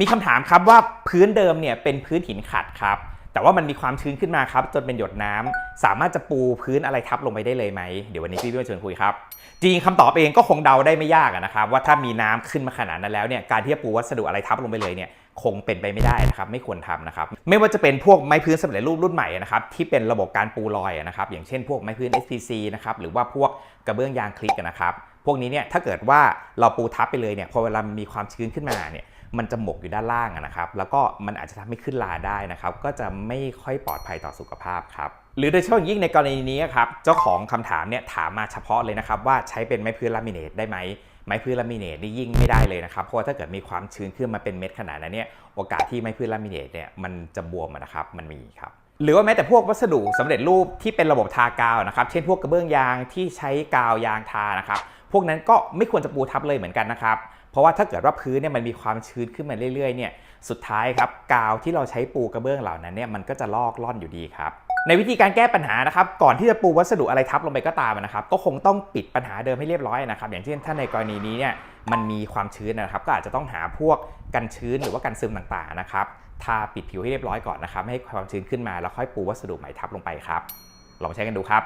มีคำถามครับว่าพื้นเดิมเนี่ยเป็นพื้นหินขัดครับ แต่ว่ามันมีความชื้นขึ้นมาครับจนเป็นหยดน้ำสามารถจะปูพื้นอะไรทับลงไปได้เลยไหมเดี๋ยววันนี้พี่พี่มาชวนคุยครับจริงๆคำตอบเองก็คงเดาได้ไม่ยากนะครับว่าถ้ามีน้ำขึ้นมาขนาดนั้นแล้วเนี่ยการที่จะปูวัสดุอะไรทับลงไปเลยเนี่ยคงเป็นไปไม่ได้นะครับไม่ควรทำนะครับไม่ว่าจะเป็นพวกไม้พื้นสำเร็จรูปรุ่นใหม่นะครับที่เป็นระบบการปูลอยนะครับอย่างเช่นพวกไม้พื้น SPC นะครับหรือว่าพวกกระเบื้องยางคลิกนะครับพวกนี้เนี่ยถ้าเกิดว่าเราปูทับไปเลยเนี่ยพอเวลามีความชื้นขึ้นมาเนี่ย มันจะหมกอยู่ด้านล่างนะครับ แล้วก็มันอาจจะทำให้ขึ้นลาได้นะครับ ก็จะไม่ค่อยปลอดภัยต่อสุขภาพครับ หรือโดยเฉพาะยิ่งในกรณีนี้ครับ เจ้าของคำถามเนี่ยถามมาเฉพาะเลยนะครับ ว่าใช้เป็นไม้พื้นลามิเนตได้ไหมไม้พื้นลามิเนตนี่ยิ่งไม่ได้เลยนะครับ เพราะว่าถ้าเกิดมีความชื้นขึ้นมาเป็นเม็ดขนาดนั้นเนี่ย โอกาสที่ไม้พื้นลามิเนตเนี่ยมันจะบวมนะครับ มันมีครับ หรือว่าแม้แต่พวกวัสดุสำเร็จรูปที่เป็นระบบทากาวนะครับ เช่นพวกกระเบื้องยางที่ใช้กาวยางทานะครับ พวกนั้นก็ไม่ควรจะปูทับเลยเหมือนกันนะครับ เพราะว่าถ้าเกิดว่าพื้นเนี่ยมันมีความชื้นขึ้นมาเรื่อยๆเนี่ย สุดท้ายครับกาวที่เราใช้ปูกระเบื้องเหล่านั้นเนี่ยมันก็จะลอกล่อนอยู่ดีครับ ในวิธีการแก้ปัญหานะครับก่อนที่จะปูวัสดุอะไรทับลงไปก็ตามนะครับ ก็คงต้องปิดปัญหาเดิมให้เรียบร้อยนะครับ อย่างเช่นถ้าในกรณีนี้เนี่ยมันมีความชื้นนะครับ ก็อาจจะต้องหาพวกกันชื้นหรือว่ากันซึมต่างๆนะครับทาปิดผิวให้เรียบร้อยก่อนนะครับไม่ให้ความชื้นขึ้นมาแล้วค่อยปูวัสดุใหม่ทับลงไปครับลองใช้กันดูครับ